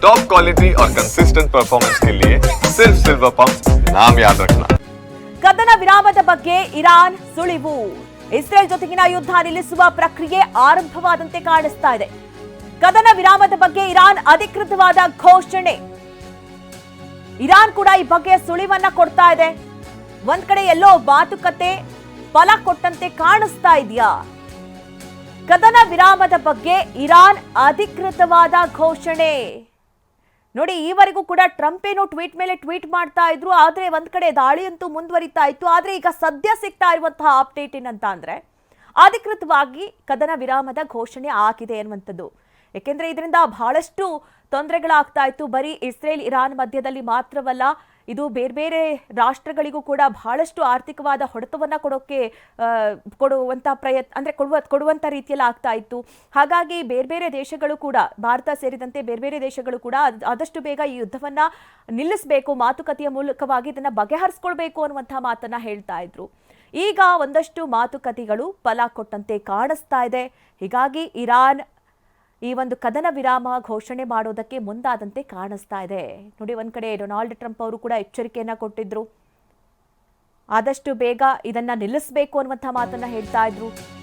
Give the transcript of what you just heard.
Top quality और consistent performance के लिए सिर्फ सिल्वर पंप नाम याद रखना ಕದನ ವಿರಾಮದ ಬಗ್ಗೆ ಇರಾನ್ ಸುಳಿವು ಇಸ್ರೇಲ್ ಜೊತೆಗಿನ ಯುದ್ಧ ನಿಲ್ಲಿಸುವ ಪ್ರಕ್ರಿಯೆ ಆರಂಭವಾದಂತೆ ಕಾಣಿಸ್ತಾ ಇದೆ ಕದನ ವಿರಾಮದ ಬಗ್ಗೆ ಇರಾನ್ ಅಧಿಕೃತವಾದ ಘೋಷಣೆ ಇರಾನ್ ಕೂಡ ಈ ಬಗ್ಗೆ ಸುಳಿವನ್ನ ಕೊಡ್ತಾ ಇದೆ ಒಂದ್ ಕಡೆ ಎಲ್ಲೋ ಮಾತುಕತೆ ಫಲ ಕೊಟ್ಟಂತೆ ಕಾಣಿಸ್ತಾ ಇದೆಯಾ ಕದನ ವಿರಾಮದ ಬಗ್ಗೆ ಇರಾನ್ ಅಧಿಕೃತವಾದ ಘೋಷಣೆ ನೋಡಿ, ಈವರೆಗೂ ಕೂಡ ಟ್ರಂಪ್ ಏನು ಟ್ವೀಟ್ ಮೇಲೆ ಟ್ವೀಟ್ ಮಾಡ್ತಾ ಇದ್ರು. ಆದ್ರೆ ಒಂದ್ ಕಡೆ ದಾಳಿ ಅಂತೂ ಮುಂದುವರಿತಾ ಇತ್ತು. ಆದ್ರೆ ಈಗ ಸದ್ಯ ಸಿಗ್ತಾ ಇರುವಂತಹ ಅಪ್ಡೇಟ್ ಏನಂತ ಅಂದ್ರೆ, ಅಧಿಕೃತವಾಗಿ ಕದನ ವಿರಾಮದ ಘೋಷಣೆ ಆಗಿದೆ ಅನ್ನುವಂಥದ್ದು. ಯಾಕೆಂದ್ರೆ ಇದರಿಂದ ಬಹಳಷ್ಟು ತೊಂದರೆಗಳಾಗ್ತಾ ಇತ್ತು ಬರೀ ಇಸ್ರೇಲ್, ಇರಾನ್ ಮಧ್ಯದಲ್ಲಿ ಮಾತ್ರವಲ್ಲ, ಇದು ಬೇರೆ ಬೇರೆ ರಾಷ್ಟ್ರಗಳಿಗೂ ಕೂಡ ಬಹಳಷ್ಟು ಆರ್ಥಿಕವಾದ ಹೊಡೆತವನ್ನು ಕೊಡೋಕೆ ಕೊಡುವಂಥ ಪ್ರಯತ್ನ ಅಂದ್ರೆ ಕೊಡುವ, ಕೊಡುವಂತ ರೀತಿಯಲ್ಲಿ ಆಗ್ತಾ ಇತ್ತು ಹಾಗಾಗಿ ಬೇರೆ ಬೇರೆ ದೇಶಗಳು ಕೂಡ, ಭಾರತ ಸೇರಿದಂತೆ ಬೇರೆ ಬೇರೆ ದೇಶಗಳು ಕೂಡ ಆದಷ್ಟು ಬೇಗ ಈ ಯುದ್ಧವನ್ನ ನಿಲ್ಲಿಸಬೇಕು, ಮಾತುಕತೆಯ ಮೂಲಕವಾಗಿ ಇದನ್ನ ಬಗೆಹರಿಸ್ಕೊಳ್ಬೇಕು ಅನ್ನುವಂಥ ಮಾತನ್ನ ಹೇಳ್ತಾ ಇದ್ರು ಈಗ ಒಂದಷ್ಟು ಮಾತುಕತೆಗಳು ಫಲ ಕೊಟ್ಟಂತೆ ಕಾಣಿಸ್ತಾ ಇದೆ. ಹೀಗಾಗಿ ಇರಾನ್ ಈ ಒಂದು ಕದನ ವಿರಾಮ ಘೋಷಣೆ ಮಾಡೋದಕ್ಕೆ ಮುಂದಾದಂತೆ ಕಾಣಿಸ್ತಾ ಇದೆ. ನೋಡಿ, ಒಂದು ಕಡೆ ಡೊನಾಲ್ಡ್ ಟ್ರಂಪ್ ಅವರು ಕೂಡ ಎಚ್ಚರಿಕೆಯನ್ನ ಕೊಟ್ಟಿದ್ರು. ಆದಷ್ಟು ಬೇಗ ಇದನ್ನ ನಿಲ್ಲಿಸಬೇಕು ಅನ್ನುವಂಥ ಮಾತನ್ನ ಹೇಳ್ತಾ ಇದ್ರು.